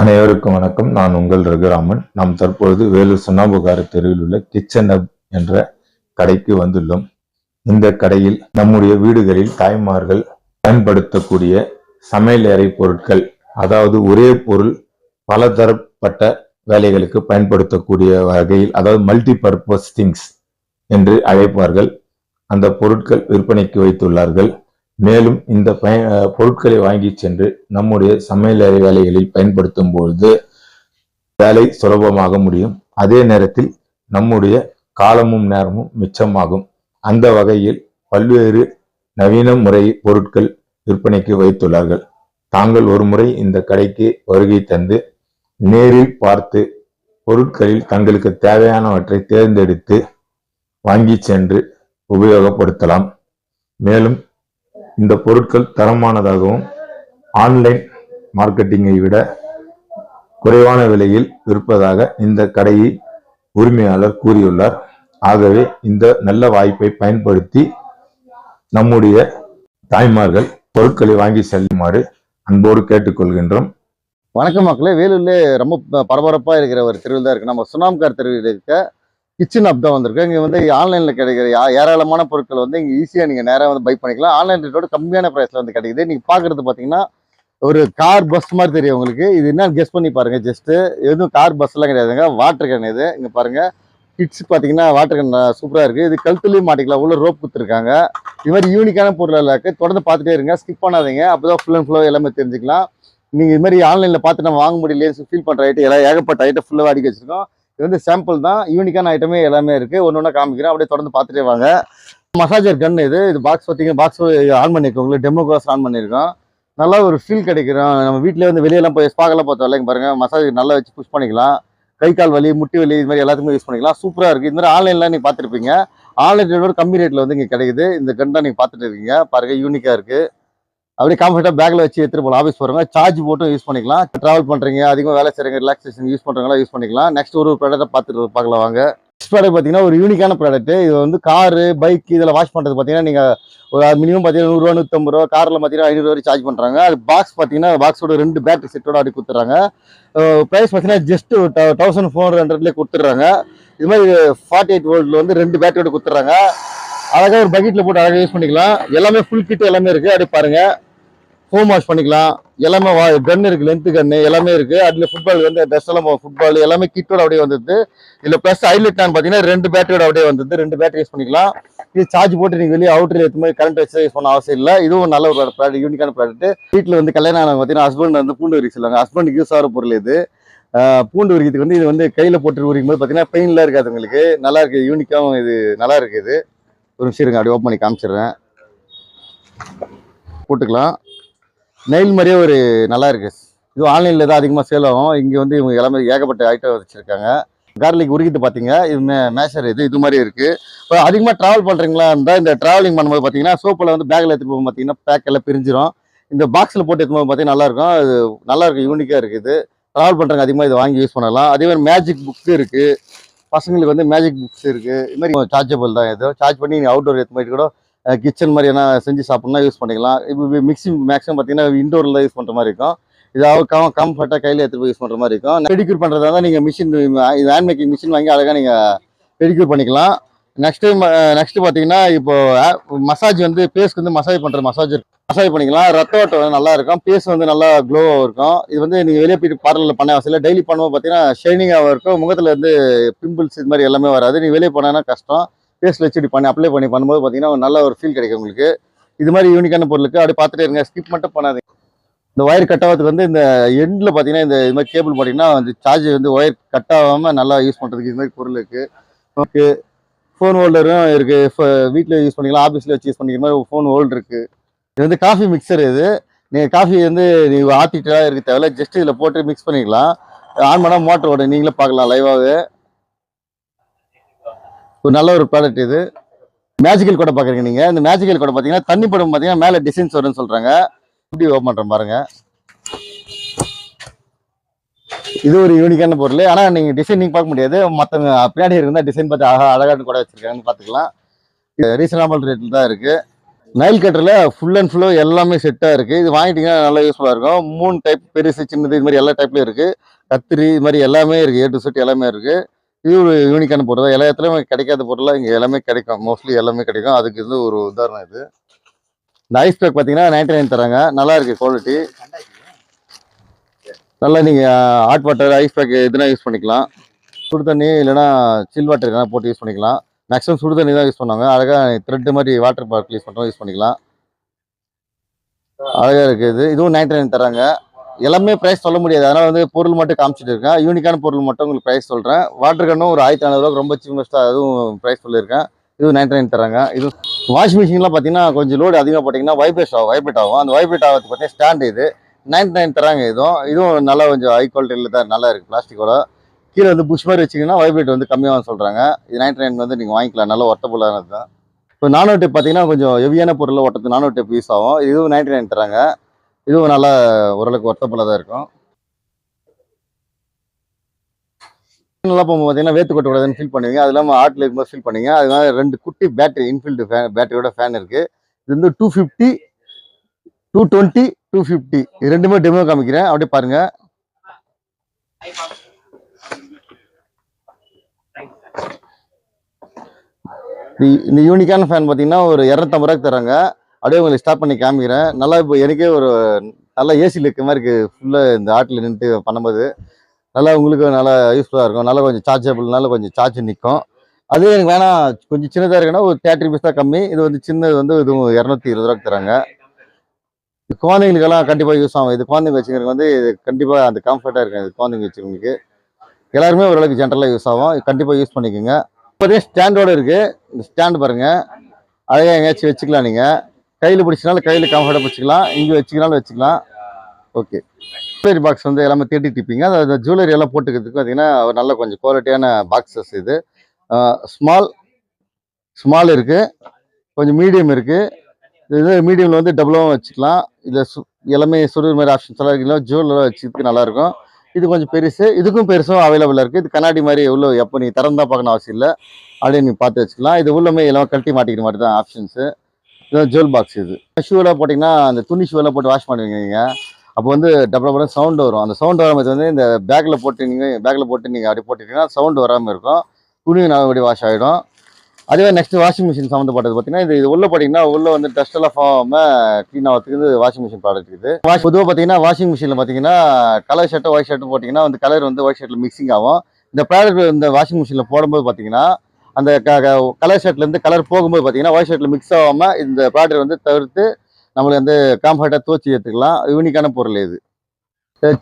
அனைவருக்கும் வணக்கம். நான் உங்கள் ரகுராமன். நாம் தற்பொழுது வேலூர் சுண்ணாம்புகார தெருவில் உள்ள கிச்சன் அப் என்ற கடைக்கு வந்துள்ளோம். இந்த கடையில் நம்முடைய வீடுகளில் தாய்மார்கள் பயன்படுத்தக்கூடிய சமையலறை பொருட்கள் அதாவது ஒரே பொருள் பலதரப்பட்ட வேலைகளுக்கு பயன்படுத்தக்கூடிய வகையில் அதாவது மல்டி பர்பஸ் திங்ஸ் என்று அழைப்பார்கள். அந்த பொருட்கள் விற்பனைக்கு வைத்துள்ளார்கள். மேலும் இந்த பய பொருட்களை வாங்கி சென்று நம்முடைய சமையலறை வேலைகளில் பயன்படுத்தும் பொழுது வேலை சுலபமாக முடியும். அதே நேரத்தில் நம்முடைய காலமும் நேரமும் மிச்சமாகும். அந்த வகையில் பல்வேறு நவீன முறை பொருட்கள் விற்பனைக்கு வைத்துள்ளார்கள். தாங்கள் ஒரு முறை இந்த கடைக்கு வருகை தந்து நேரில் பார்த்து பொருட்களில் தங்களுக்கு தேவையானவற்றை தேர்ந்தெடுத்து வாங்கி சென்று உபயோகப்படுத்தலாம். மேலும் இந்த பொருட்கள் தரமானதாகவும் ஆன்லைன் மார்க்கெட்டிங்கை விட குறைவான விலையில் விற்பதாக இந்த கடையை உரிமையாளர் கூறியுள்ளார். ஆகவே இந்த நல்ல வாய்ப்பை பயன்படுத்தி நம்முடைய தாய்மார்கள் பொருட்களை வாங்கி செல்லுமாறு அன்போடு கேட்டுக்கொள்கின்றோம். வணக்கம் மக்களே. வேலூர்ல ரொம்ப பரபரப்பாக பரபரப்பா இருக்கிற ஒரு தெருவில் தான் இருக்கு. நம்ம சுனாம்கார் தெருவில் இருக்க கிச்சன் அப் தான் வந்திருக்கு. இங்கே வந்து ஆன்லைனில் கிடைக்கிற யா- ஏராளமான பொருட்கள் வந்து இங்கே ஈஸியாக நீங்கள் நேராக வந்து பை பண்ணிக்கலாம். ஆன்லைன் ரேட்டோட கம்மியான ப்ரைஸில் வந்து கிடைக்குது. நீங்கள் பார்க்குறது பார்த்தீங்கன்னா ஒரு கார் பஸ் மாதிரி தெரியும் உங்களுக்கு. இது என்ன கெஸ் பண்ணி பாருங்கள் ஜஸ்ட்டு எதுவும் கார் பஸ்லாம் கிடையாதுங்க. வாட்டர் கேன் இது. இங்கே பாருங்கள் கிட்ஸ் பார்த்தீங்கன்னா வாட்டர் கேன் சூப்பராக இருக்குது இது கழுத்துலேயும் மாட்டிக்கலாம். உள்ள ரோப் கொடுத்துருக்காங்க. இது மாதிரி யூனிக்கான பொருள் இருக்குது தொடர்ந்து பார்த்துட்டே இருங்க. ஸ்கிப் பண்ணாதீங்க. அப்போ தான் ஃபுல் அண்ட் ஃபுல்லாக எல்லாமே தெரிஞ்சுக்கலாம். நீங்கள் இது மாதிரி ஆன்லைனில் பார்த்து நம்ம வாங்க முடியலையே ஃபீல் பண்ணுற ஐட்டம் எல்லாம் ஏகப்பட்ட ஐட்டம் ஃபுல்லாக அடிக்க வச்சுருக்கோம். இது வந்து சாம்பிள் தான். யூனிக்கான ஐட்டமே எல்லாமே இருக்குது ஒன்று ஒன்றா காமிக்கிறேன். அப்படியே தொடர்ந்து பார்த்துட்டே வாங்க. மசாஜர் கன் இது. இது பாக்ஸ் பார்த்தீங்கன்னா பாக்ஸ் ஆன் பண்ணியிருக்கோம் உங்களுக்கு டெமோ கிளாஸ் ஆன் பண்ணியிருக்கோம் நல்லா ஒரு ஃபீல் கிடைக்கிறோம் நம்ம வீட்டிலே வந்து வெளியெல்லாம் போய் ஸ்பாக்கெல்லாம் பார்த்தோம் இல்லைங்க பாருங்கள் மசாஜ் நல்லா வச்சு புஷ் பண்ணிக்கலாம். கை கால் வலி முட்டி வலி இது மாதிரி எல்லாத்துக்குமே யூஸ் பண்ணிக்கலாம். சூப்பராக இருக்குது இந்த மாதிரி ஆன்லைன்லாம் நீங்கள் பார்த்துருப்பீங்க. ஆன்லைன் ரேட்டோட கம்மி ரேட்டில் வந்து இங்கே கிடைக்குது. இந்த கன் தான் நீங்கள் பார்த்துட்டு இருக்கீங்க. பாருங்கள் யூனிக்காக இருக்குது அப்படியே கம்ஃபர்ட்டாக பேக்கில் வச்சு எடுத்துகிட்டு போகலாம். ஆஃபீஸ் போகிறவங்க சார்ஜ் போட்டும் யூஸ் பண்ணிக்கலாம். ட்ராவல் பண்ணுறீங்க அதிகமாக வேலை செய்கிறீங்க ரிலாக்ஸேஷன் யூஸ் பண்ணுறவங்களாம் யூஸ் பண்ணிக்கலாம். நெக்ஸ்ட் ஒரு ஒரு ப்ராடக்ட்டை பார்த்துட்டு பார்க்கலாம் வாங்க. நெக்ஸ்ட் ப்ராடக்ட் பார்த்தீங்கன்னா ஒரு யூனிக்கான ப்ராடக்ட் இது வந்து காரு பைக் இதில் வாஷ் பண்ணுறது பார்த்தீங்கன்னா நீங்கள் ஒரு மினிமம் பார்த்தீங்கன்னா நூறுரூவா நூற்றம்பது ரூபா காரில் பார்த்தீங்கன்னா ஐநூறு வரை சார்ஜ் பண்ணுறாங்க அது பாக்ஸ் பார்த்தீங்கன்னா பாக்ஸோட ரெண்டு பேட்டரி செட்டோட அப்படி கொடுத்துட்றாங்க. ப்ரைஸ் பார்த்தீங்கன்னா ஜஸ்ட் தௌசண்ட் ஃபோர் ஹண்ட்ரட்லேயே கொடுத்துட்றாங்க. இது மாதிரி ஃபார்ட்டி எயிட் வோல்ட்டில் வந்து ரெண்டு பேட்டரியோட கொடுத்துட்றாங்க. அழகாக ஒரு பக்கெட்டில் போட்டு அழகாக யூஸ் பண்ணிக்கலாம். எல்லாமே ஃபுல் கிட் எல்லாமே இருக்குது அப்படி பாருங்கள் ஹோம் வாஷ் பண்ணிக்கலாம். எல்லாமே வா கன் இருக்குது லென்த்து கன்னு எல்லாமே இருக்குது அதில் ஃபுட்பால் வந்து ட்ரெஸ் எல்லாம் ஃபுட்பால் எல்லாமே கிட்டோட அப்படியே வந்துருது இதில் ப்ளஸ் ஹைலைட் நான் பார்த்தீங்கன்னா ரெண்டு பேட்டரியோட அப்படியே வந்துருது ரெண்டு பேட்டரி யூஸ் பண்ணிக்கலாம். இது சார்ஜ் போட்டு நீங்கள் வெளியே அவுட்டர் ஏற்ற மாதிரி கரண்ட் வச்சு யூஸ் பண்ண அவசியம் இல்லை. இதுவும் நல்ல ஒரு ப்ராடக்ட் யூனிக்கான ப்ராடக்ட் வீட்டில் வந்து கல்யாணம் ஆனவங்க பார்த்தீங்கன்னா ஹஸ்பண்ட் வந்து பூண்டு விரிக்க சொல்லுவாங்க. ஹஸ்பண்டுக்கு யூஸ் ஆகிற பொருள் இது. பூண்டு உரிக்கிறதுக்கு வந்து இது வந்து கையில் போட்டு உரிக்கும் போது பார்த்தீங்கன்னா பெயின்லாம் இருக்காது உங்களுக்கு. நல்லா இருக்குது யூனிக்காகவும் இது நல்லா இருக்குது ஒரு நிமிஷம் இருங்க அப்படியே ஓப்பன் பண்ணி காமிச்சிடுறேன். போட்டுக்கலாம். நெயில் மாதிரியே ஒரு நல்லா இருக்கு. இது ஆன்லைனில் தான் அதிகமாக சேல் ஆகும். இங்கே வந்து இவங்க எல்லாமே ஏகப்பட்ட ஐட்டம் வச்சுருக்காங்க. கார்லிக் உருகிட்டு பார்த்தீங்க இது மே மேஷர் இது இது மாதிரி இருக்குது இப்போ அதிகமாக ட்ராவல் பண்ணுறீங்களா இருந்தால் இந்த ட்ராவலிங் பண்ணும்போது பார்த்தீங்கன்னா சோப்பில் வந்து பேக்கில் எடுத்துகிட்டு போகும் பார்த்தீங்கன்னா பேக் எல்லாம் இந்த பாக்ஸில் போட்டு எடுத்து போது பார்த்தீங்கன்னா நல்லாயிருக்கும் அது நல்லாயிருக்கும் யூனிக்காக இருக்குது. ட்ராவல் பண்ணுறவங்க அதிகமாக இதை வாங்கி யூஸ் பண்ணலாம். அதே மாதிரி மேஜிக் புக்ஸும் இருக்குது பசங்களுக்கு வந்து மேஜிக் புக்ஸ் இருக்குது இது மாதிரி சார்ஜபிள் தான். இது சார்ஜ் பண்ணி நீங்கள் அவுட்டோர் எடுத்து போயிட்டு கூட கிச்சன் மாதிரி என்ன செஞ்சு சாப்பிட்னா யூஸ் பண்ணிக்கலாம். இப்போ மிக்ஸி மேக்ஸிமம் பார்த்தீங்கன்னா இண்டோரில் யூஸ் பண்ணுற மாதிரி இருக்கும். இதாவது கம் கம்ஃபர்ட்டாக கையில் எடுத்துகிட்டு போய் யூஸ் பண்ணுற மாதிரி இருக்கும். பெடிக்யூர் பண்ணுறதா தான் நீங்கள் மிஷின் இது ஹேண்ட் மேக்கிங் மிஷின் வாங்கி அழகாக நீங்கள் பெடிக்யூர் பண்ணிக்கலாம். நெக்ஸ்ட் நெக்ஸ்ட்டு பார்த்தீங்கன்னா இப்போ மசாஜ் வந்து பேஸ்க்கு வந்து மசாஜ் பண்ணுற மசாஜ் மசாஜ் பண்ணிக்கலாம். ரத்த ஓட்டம் வந்து நல்லா இருக்கும். பேஸ் வந்து நல்லா க்ளோவாக இருக்கும். இது வந்து நீங்கள் வெளியே போயிட்டு பார்லரில் பண்ண அவசியம் இல்லை. டெய்லி பண்ணும்போது பார்த்தீங்கன்னா ஷைனிங்காகவும் இருக்கும். முகத்தில் வந்து பிம்பிள்ஸ் இது மாதிரி எல்லாமே வராது. நீங்கள் வெளியே போனால் கஷ்டம். பேஸ்ல வச்சு பண்ணி அப்ளை பண்ணி பண்ணும்போது பார்த்தீங்கன்னா நல்ல ஒரு ஃபீல் கிடைக்கும் உங்களுக்கு. இது மாதிரி யூனிக்கான பொருளுக்கு அப்படி பார்த்துட்டே இருங்க ஸ்கிப் மட்டும் பண்ணாதீங்க. இந்த ஒயர் கட் ஆகிறதுக்கு வந்து இந்த எண்டில் பார்த்தீங்கன்னா இந்த இது மாதிரி கேபிள் போட்டிங்கன்னா அந்த சார்ஜ் வந்து ஒயர் கட் ஆகாமல் நல்லா யூஸ் பண்ணுறதுக்கு இது மாதிரி பொருள் இருக்குது ஓகே. ஃபோன் ஹோல்டரும் இருக்குது வீட்டில் யூஸ் பண்ணிக்கலாம் ஆஃபீஸில் வச்சு யூஸ் பண்ணிக்கிற மாதிரி ஃபோன் ஹோல்டர் இருக்குது இது வந்து காஃபி மிக்சர் இது. நீங்கள் காஃபி வந்து நீங்கள் ஆற்றிட்டு இருக்க தேவையில்ல ஜஸ்ட் இதில் போட்டு மிக்ஸ் பண்ணிக்கலாம். ஆன் பண்ணால் மோட்டர் ஓடு நீங்களே பார்க்கலாம் லைவாகவே ஒரு நல்ல ஒரு ப்ராடக்ட் இது. மேஜிக்கல் கூட பார்க்குறீங்க நீங்கள் இந்த மேஜிக்கல் கூட பார்த்தீங்கன்னா தண்ணி படம் பார்த்தீங்கன்னா மேலே டிசைன்ஸ் வரும்னு சொல்கிறாங்க இப்படி ஓப்பன் பண்ணுறேன் பாருங்கள் இது ஒரு யூனிக்கான பொருள். ஆனால் நீங்கள் டிசைன் நீங்கள் பார்க்க முடியாது. மற்றவங்க பின்னாடி இருந்தால் டிசைன் பார்த்து அழகா அழகாக கூட வச்சுருக்காங்கன்னு பார்த்துக்கலாம். ரீசனபிள் ரேட்டில் தான் இருக்குது நைல் கட்டரில் ஃபுல் அண்ட் ஃபுல்லாக எல்லாமே செட்டாக இருக்குது இது வாங்கிட்டீங்கன்னா நல்லா யூஸ்ஃபுல்லாக இருக்கும். மூணு டைப் பெருசு சின்னது இது மாதிரி எல்லா டைப்லையும் இருக்குது கத்திரி இது மாதிரி எல்லாமே இருக்குது ஏ டு செட் எல்லாமே இருக்குது இது ஒரு யூனிக்கான பொருள் தான். எல்லா இடத்துலையும் கிடைக்காத பொருளாக இங்கே எல்லாமே கிடைக்கும். மோஸ்ட்லி எல்லாமே கிடைக்கும். அதுக்கு இது ஒரு உதாரணம் இது. இந்த ஐஸ் பேக் பார்த்தீங்கன்னா நைன்டி நைன் தராங்க. நல்லா இருக்குது குவாலிட்டி நல்லா நீங்கள் ஹாட் வாட்டர் ஐஸ் பேக் எதுனா யூஸ் பண்ணிக்கலாம். சுடு தண்ணி இல்லைன்னா சில் வாட்டர் எதனா போட்டு யூஸ் பண்ணிக்கலாம். மேக்ஸிமம் சுடு தண்ணி தான் யூஸ் பண்ணுவாங்க. அழகாக த்ரெட் மாதிரி வாட்டர் பார்க் யூஸ் பண்ணுறோம் யூஸ் பண்ணிக்கலாம். அழகாக இருக்குது இதுவும் நைன்டி நைன் தராங்க. எல்லாமே ப்ரைஸ் சொல்ல முடியாது. அதனால் வந்து பொருள் மட்டும் காமிச்சிட்டு இருக்கேன். யூனிக்கான பொருள் மட்டும் உங்களுக்கு ப்ரைஸ் சொல்கிறேன் வாட்டர் கன்னும் ஒரு ஆயிரத்தி ஐநூறுரூவா ரொம்ப சீப்பஸ்ட்டாக அதுவும் ப்ரைஸ் சொல்லியிருக்கேன். இதுவும் நைன்டி நைன் தராங்க இது வாஷிங் மிஷின்லாம் பார்த்தீங்கன்னா கொஞ்சம் லோடு அதிகமாக போட்டிங்கன்னா வைப்ரேட் ஆகும் வைப்ரேட் ஆகும். அந்த வைப்ரேட் ஆகிறது பார்த்தீங்கன்னா ஸ்டாண்ட் இது. நைன்டி நைன் தராங்க இதுவும். இதுவும் நல்லா கொஞ்சம் ஹை குவாலிட்டியில் தான் நல்லா இருக்குது பிளாஸ்டிக்கோட கீழே வந்து புஷ் மாதிரி வச்சிங்கன்னா வைப்ரேட் வந்து கம்மியாக சொல்கிறாங்க இது நைன்டி நைன் வந்து நீங்கள் வாங்கிக்கலாம். நல்லா ஒர்த்தபுளானது தான். இப்போ நானோ டேப் பார்த்தீங்கன்னா கொஞ்சம் ஹெவியான பொருளை ஒட்டத்து நானோ டேப் யூஸ் ஆகும். இதுவும் நைன்டி நைன் தராங்க இதுவும் நல்லா ஓரளவுக்கு ஒர்த்தபுளாக தான் இருக்கும். நல்லா போகும்போது பார்த்தீங்கன்னா வேத்து கொட்டக்கூடாதுன்னு ஃபீல் பண்ணுவீங்க. அது இல்லாமல் ஆட்டில் இருக்கும்போது ஃபீல் பண்ணுவீங்க. அதனால ரெண்டு குட்டி பேட்டரி இன்ஃபீல்டு ஃபேன் பேட்டரியோட ஃபேன் இருக்குது இது வந்து two fifty two twenty two fifty இது ரெண்டுமே டெமோ காமிக்கிறேன். அப்படியே பாருங்க. இந்த- இந்த யூனிக்கான ஃபேன் பார்த்தீங்கன்னா ஒரு இரநூத்தம்பது ரூபாய்க்கு தராங்க அப்படியே உங்களுக்கு ஸ்டார்ட் பண்ணி காமிக்கிறேன். நல்லா இப்போ எனக்கே ஒரு நல்ல ஏசியில் இருக்க மாதிரி இருக்குது ஃபுல்லாக இந்த ஆட்டில் நின்றுட்டு பண்ணும்போது நல்லா உங்களுக்கு நல்லா யூஸ்ஃபுல்லாக இருக்கும். நல்லா கொஞ்சம் சார்ஜபிள்னால கொஞ்சம் சார்ஜ் நிற்கும் அதே எனக்கு வேணாம். கொஞ்சம் சின்னதாக இருக்குன்னா ஒரு தேர்ட்டி ருபீஸ் தான் கம்மி. இது வந்து சின்னது வந்து இதுவும் இரநூத்தி இருபது ரூபாய்க்கு தராங்க. குழந்தைங்களுக்கெல்லாம் கண்டிப்பாக யூஸ் ஆகும். இது குழந்தைங்க வச்சுக்கிறதுக்கு வந்து இது கண்டிப்பாக அந்த கம்ஃபர்ட்டாக இருக்கும். இது குழந்தைங்க வச்சுக்கிறவங்களுக்கு. எல்லாருமே ஓரளவுக்கு ஜென்ரலாக யூஸ் ஆகும். கண்டிப்பாக யூஸ் பண்ணிக்கோங்க. இப்போதே ஸ்டாண்டோட இருக்குது இந்த ஸ்டாண்டு பாருங்கள் அழகாக எங்கேயாச்சும் வச்சுக்கலாம் நீங்கள் கையில் பிடிச்சினாலும் கையில் கம்ஃபர்டாக பிடிச்சிக்கலாம் இங்கே வச்சுக்கினாலும் வச்சுக்கலாம். ஓகே ஜுவல்லரி பாக்ஸ் வந்து எல்லாமே தேடி டிப்பிங்க அந்த ஜுவல்லரி எல்லாம் போட்டுக்கிறதுக்கு பார்த்தீங்கன்னா நல்ல கொஞ்சம் குவாலிட்டியான பாக்ஸஸ் இது. ஸ்மால் ஸ்மால் இருக்குது கொஞ்சம் மீடியம் இருக்குது இது மீடியமில் வந்து டபுளாகவும் வச்சுக்கலாம். இதில் சு எல்லாமே சுடுற மாதிரி ஆப்ஷன்ஸ் எல்லாம் இருக்குல்ல ஜுவல்லாம் வச்சுக்கிறதுக்கு நல்லாயிருக்கும். இது கொஞ்சம் பெருசு. இதுக்கும் பெருசும் அவைலபிளாக இருக்குது இது கண்ணாடி மாதிரி எவ்வளோ எப்போ நீ திறந்தா பார்க்கணும் அவசியம் இல்லை. அப்படியே நீ பார்த்து வச்சுக்கலாம். இது உள்ளமே எல்லாம் கழட்டி மாட்டிக்கிற மாதிரி தான் ஆப்ஷன்ஸு இது ஜுவல் பாக்ஸ் இது. ஷூலாம் போட்டிங்கன்னா அந்த துணி ஷூலாம் போட்டு வாஷ் பண்ணுவீங்க நீங்கள் அப்போ வந்து டபுள் டபுள் சவுண்டு வரும். அந்த சவுண்ட் வராமல் வந்து இந்த பேக்கில் போட்டு நீங்கள் பேக்கில் போட்டு நீங்கள் அப்படி போட்டுட்டீங்கன்னா சவுண்ட் வராமல் இருக்கும். துணி நல்லபடி வாஷ் ஆகிடும் அதுவே நெக்ஸ்ட் வாஷிங் மிஷின் சம்மந்தப்பட்டது பார்த்தீங்கன்னா இது உள்ளே போட்டிங்கன்னா உள்ளே வந்து டஸ்ட் எல்லாம் போகாமல் க்ளீன் ஆகிறதுக்கு வந்து வாஷிங் மிஷின் ப்ராடக்ட் இது. வாஷ் பொதுவாக பார்த்தீங்கன்னா வாஷிங் மிஷினில் பார்த்தீங்கன்னா கலர் ஷர்ட்டு ஒயிட் ஷர்ட்டு போட்டிங்கன்னா வந்து கலர் வந்து ஒயிட் ஷர்ட்டில் மிக்சிங் ஆகும். இந்த ப்ராடக்ட் இந்த வாஷிங் மிஷினில் போடும்போது பார்த்தீங்கன்னா அந்த கலர் ஷர்ட்லேருந்து கலர் போகும்போது பார்த்தீங்கன்னா ஒயிட் ஷர்ட்டில் மிக்ஸ் ஆகாமல் இந்த ப்ராடக்ட் வந்து தவிர்த்து நம்மளுக்கு வந்து காம்ஃபர்ட்டாக துவச்சி ஏற்றுக்கலாம் யூனிக்கான பொருள் இது.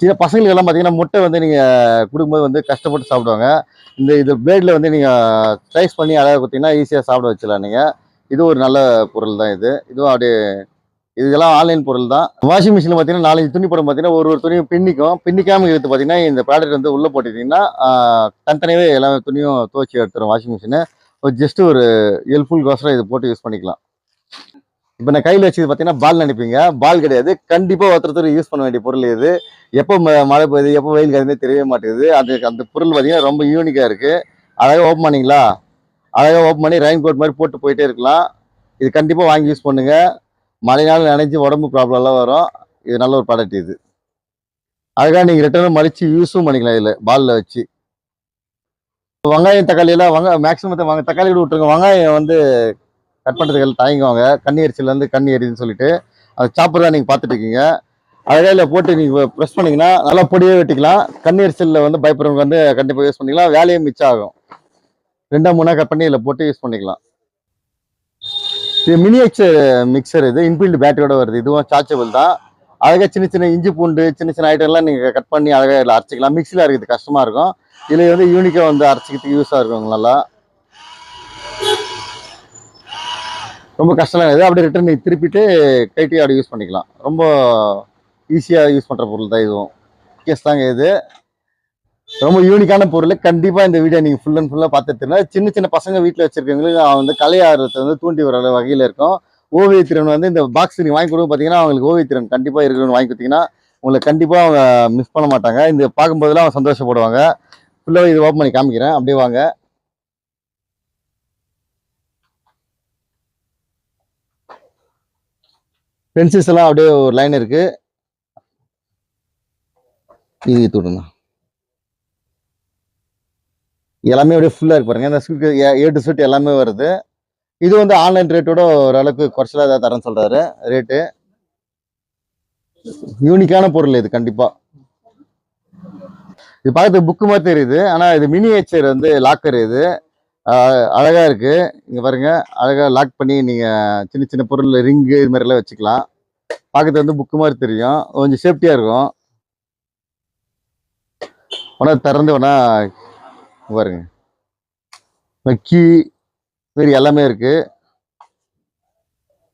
சின்ன பசங்களுக்கெல்லாம் பார்த்தீங்கன்னா முட்டை வந்து நீங்கள் கொடுக்கும்போது வந்து கஷ்டப்பட்டு சாப்பிடுவாங்க. இந்த இது பிளேடில் வந்து நீங்கள் ஸ்லைஸ் பண்ணி அழகாக கொடுத்தீங்கன்னா ஈஸியாக சாப்பிட வச்சிடலாம் நீங்கள் இது ஒரு நல்ல பொருள் தான் இது. இதுவும் அப்படியே இதெல்லாம் ஆன்லைன் பொருள் தான். வாஷிங் மிஷின் பார்த்தீங்கன்னா நாலஞ்சு துணி படம் பார்த்தீங்கன்னா ஒரு ஒரு துணியும் பின்னிக்கும். பின்னிக்காமல் இருக்கிறது பார்த்தீங்கன்னா இந்த ப்ராடக்ட் வந்து உள்ளே போட்டுட்டீங்கன்னா ஆஹ், தனித்தனியாவே எல்லா துணியும் துவச்சி எடுத்துரும் வாஷிங் மிஷினு ஜஸ்ட் ஒரு ஹெல்ப்ஃபுல் கோசரம் இது போட்டு யூஸ் பண்ணிக்கலாம். இப்போ நான் கையில் வச்சது பார்த்தீங்கன்னா பால் நினைப்பீங்க. பால் கிடையாது. கண்டிப்பாக ஒருத்தர் ஒருத்தர் யூஸ் பண்ண வேண்டிய பொருள் இது. எப்போ ம- மழை பெய்யுது எப்போ வெயில் காயுதுன்னு தெரியவே மாட்டேங்குது. அது அந்த பொருள் பார்த்தீங்கன்னா ரொம்ப யூனிக்காக இருக்குது அழகாக ஓப்பன் பண்ணிங்களா? அழகாக ஓப்பன் பண்ணி ரெயின் கோட் மாதிரி போட்டு போயிட்டே இருக்கலாம். இது கண்டிப்பாக வாங்கி யூஸ் பண்ணுங்கள் மழைனால நினைச்சு உடம்பு ப்ராப்ளம்லாம் வரும். இது நல்ல ஒரு ப்ராடக்ட் இது. அழகாக நீங்கள் ரிட்டர்னும் மடித்து யூஸும் பண்ணிக்கலாம் இதில் பாலில் வச்சு. வெங்காயம் தக்காளியெல்லாம் எல்லாம் மேக்ஸிமத்தை மேக்ஸிமம் வாங்க தக்காளி கூட விட்டுருங்க. வெங்காயம் வந்து கட் பண்ணுறதுக்கு தயங்குவாங்க. கண்ணி அரிசிலேருந்து கண்ணி எரியுதுன்னு சொல்லிட்டு. அது சாப்பிட்றதா தான் நீங்கள் பார்த்துட்டு இருக்கீங்க. அழகாயில் போட்டு நீங்கள் ப்ரெஸ் பண்ணிங்கன்னா நல்லா பொடியே வெட்டிக்கலாம். கண்ணி அரிசியில் வந்து பயப்படுறவங்க வந்து கண்டிப்பாக யூஸ் பண்ணிக்கலாம். வேலையும் மிச்சம் ஆகும். ரெண்டா மூணாக கட் பண்ணி இதில் போட்டு யூஸ் பண்ணிக்கலாம். இது மினியேச்சர் மிக்சர் இது இன்பில்டு பேட்டரியோட வருது. இதுவும் சார்ஜபிள் தான். அழகாக சின்ன சின்ன இஞ்சி பூண்டு சின்ன சின்ன ஐட்டம்லாம் நீங்கள் கட் பண்ணி அழகாக இதில் அரைச்சிக்கலாம். மிக்சியில் அரைக்கிறது கஷ்டமாக இருக்கும். இதில் வந்து யூனிக்காக வந்து அரைச்சிக்கிறதுக்கு யூஸாக இருக்கும் நல்லா ரொம்ப கஷ்டமாக இது அப்படியே ரிட்டர்ன் திருப்பிட்டு கைட்டி அப்படி யூஸ் பண்ணிக்கலாம். ரொம்ப ஈஸியாக யூஸ் பண்ணுற பொருள் தான் இதுவும். கேஸ் தாங்க இது. ரொம்ப யூனிக்கான பொருள். கண்டிப்பாக இந்த வீடியோ நீங்கள் ஃபுல் அண்ட் ஃபுல்லாக பார்த்துட்டுனா சின்ன சின்ன பசங்க வீட்டில் வச்சிருக்கவங்களுக்கு அவன் வந்து கலை ஆர்வத்தை வந்து தூண்டி வர வகையில் இருக்கும். ஓவியத்திறன் வந்து இந்த பாக்ஸ் நீங்கள் வாங்கி கொடுக்க பார்த்தீங்கன்னா அவங்களுக்கு ஓவியத்திறன் கண்டிப்பாக இருக்கணும்னு வாங்கி கொடுத்தீங்கன்னா உங்களை கண்டிப்பாக அவங்க மிஸ் பண்ண மாட்டாங்க. இந்த பார்க்கும்போதெல்லாம் அவங்க சந்தோஷப்படுவாங்க. ஃபுல்லாக இது ஓப்பன் பண்ணி காமிக்கிறேன். அப்படியே வாங்க. பென்சில்ஸ் எல்லாம் அப்படியே ஒரு லைன் இருக்குது இது விட்டுடுங்க எல்லாமே அப்படியே ஃபுல்லாக இருக்கு பாருங்க. இந்த ஸ்வீட் ஏ டு ஸ்வீட் எல்லாமே வருது. இது வந்து ஆன்லைன் ரேட்டோட ஓரளவுக்கு குறைச்சலாக ஏதாவது தரேன்னு சொல்கிறாரு ரேட்டு யூனிக்கான பொருள் இது கண்டிப்பாக இது பார்க்கறதுக்கு புக்கு மாதிரி தெரியுது. ஆனால் இது மினியேச்சர் வந்து லாக்கர் இது. அழகாக இருக்குது இங்கே பாருங்கள் அழகாக லாக் பண்ணி நீங்கள் சின்ன சின்ன பொருள் ரிங்கு இது மாதிரிலாம் வச்சுக்கலாம். பார்க்கறது வந்து புக்கு மாதிரி தெரியும். கொஞ்சம் சேஃப்டியாக இருக்கும். உடனே திறந்து ஒன்றா பாருங்க. கீ வேறு எல்லாமே இருக்கு.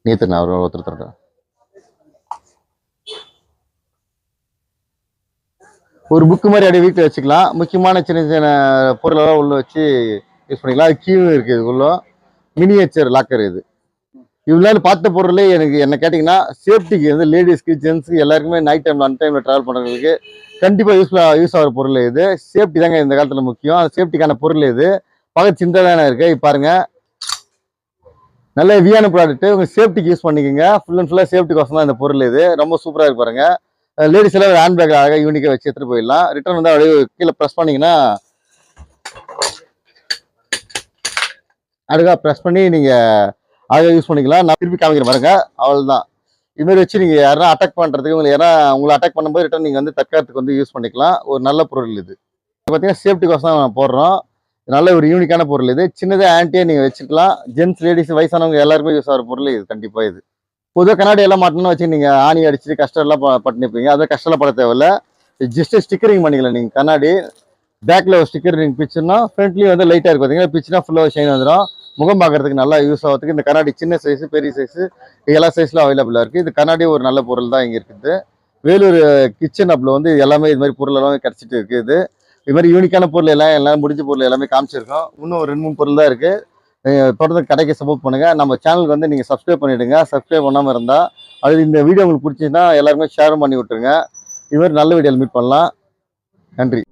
நேற்று நான் ஒருத்தர் தரேன். ஒரு புக்கு மாதிரி அப்படியே வீட்டில் வச்சுக்கலாம். முக்கியமான சின்ன சின்ன பொருளெல்லாம் உள்ளே வச்சு யூஸ் பண்ணிக்கலாம். அது கீழே இருக்குது உள்ள. மினியேச்சர் லாக்கர் இது. இவ்வளோ பார்த்த பொருளே எனக்கு என்ன கேட்டிங்கன்னா சேஃப்டிக்கு வந்து லேடிஸ்க்கு ஜென்ஸுக்கு எல்லாருக்குமே நைட் டைமில் அன் டைமில் ட்ராவல் பண்ணுறவங்களுக்கு கண்டிப்பாக யூஸ் யூஸ் ஆகிற பொருள் இது. சேஃப்டி தாங்க இந்த காலத்தில் முக்கியம். அந்த சேஃப்டிக்கான பொருள் இது. பார்க்க சின்ன இருக்குது இப்போ பாருங்கள் நல்ல ஹெவியான ப்ராடக்ட்டு உங்கள் சேஃப்டிக்கு யூஸ் பண்ணிக்கோங்க. ஃபுல் அண்ட் ஃபுல்லாக சேஃப்டிக்கோசம் தான் இந்த பொருள் இது. ரொம்ப சூப்பராக இருக்கு பாருங்கள் லேடிஸ் எல்லாம் ஹேண்ட் பேக் அழகாக யூனிக்காக வச்சு எடுத்துகிட்டு போயிடலாம். ரிட்டர்ன் வந்து அப்படியே கீழே ப்ரெஸ் பண்ணிங்கன்னா அழகாக ப்ரெஸ் பண்ணி நீங்கள் அதை யூஸ் பண்ணிக்கலாம். நான் திருப்பி காமிக்கிறேன் பாருங்க. அவ்வளோதான் இதுமாரி வச்சு நீங்கள் யாரா அட்டாக் பண்ணுறதுக்கு உங்களுக்கு யாரா உங்களை அட்டாக் பண்ணும்போது ரிட்டர்ன் நீங்கள் வந்து தற்காலத்துக்கு வந்து யூஸ் பண்ணிக்கலாம். ஒரு நல்ல பொருள் இது. பார்த்தீங்கன்னா சேஃப்டிக்கோசம் தான் போடுறோம். நல்ல ஒரு யூனிக்கான பொருள் இது. சின்னதாக ஆன்டியாக நீங்கள் வச்சுக்கலாம். ஜென்ஸ் லேடிஸ் வயசானவங்க எல்லாருமே யூஸ் ஆகிற பொருள் இது. கண்டிப்பாக இது. பொதுவாக கண்ணாடி எல்லாம் மாட்டணும்னு வச்சு நீங்கள் ஆணி அடிச்சுட்டு கஷ்டம் எல்லாம் ப- கஷ்டம்லாம் அதை தேவையில்ல. ஜஸ்ட் ஸ்டிக்கரிங் பண்ணிக்கலாம் நீங்கள் கண்ணாடி. பேக்கில் ஒரு ஸ்டிக்கர் நீங்கள் பிச்சுன்னா ஃப்ரண்ட்லேயும் வந்து லைட்டாக இருக்கும். பார்த்தீங்கன்னா பிச்சுனா ஃபுல்லாக ஷைன் வந்துடும் முகம் பார்க்கறதுக்கு நல்லா யூஸ் ஆகிறதுக்கு இந்த கண்ணாடி சின்ன சைஸு பெரிய சைஸு எல்லா சைஸ்லையும் அவைலபிளாக இருக்குது இது கண்ணாடி ஒரு நல்ல பொருள் தான் இங்கே இருக்குது. வேலூர் கிச்சன் அப்பில் வந்து எல்லாமே இது மாதிரி பொருள் எல்லாமே கிடச்சிட்டு இருக்குது இது. மாதிரி யூனிக்கான பொருள் எல்லாம் எல்லாம் முடிஞ்ச பொருள் எல்லாமே காமிச்சிருக்கோம். இன்னும் ஒரு ரெண்டு மூணு பொருள் தான் இருக்குது தொடர்ந்து கடைக்கு சப்போர்ட் பண்ணுங்கள் நம்ம சேனலுக்கு வந்து நீங்கள் சப்ஸ்கிரைப் பண்ணிவிடுங்க சப்ஸ்கிரைப் பண்ணாமல் இருந்தால் அது இந்த வீடியோ உங்களுக்கு பிடிச்சிங்கன்னா எல்லாருமே ஷேரும் பண்ணி விட்டுருங்க. இது மாதிரி நல்ல வீடியோவில் மீட் பண்ணலாம். நன்றி.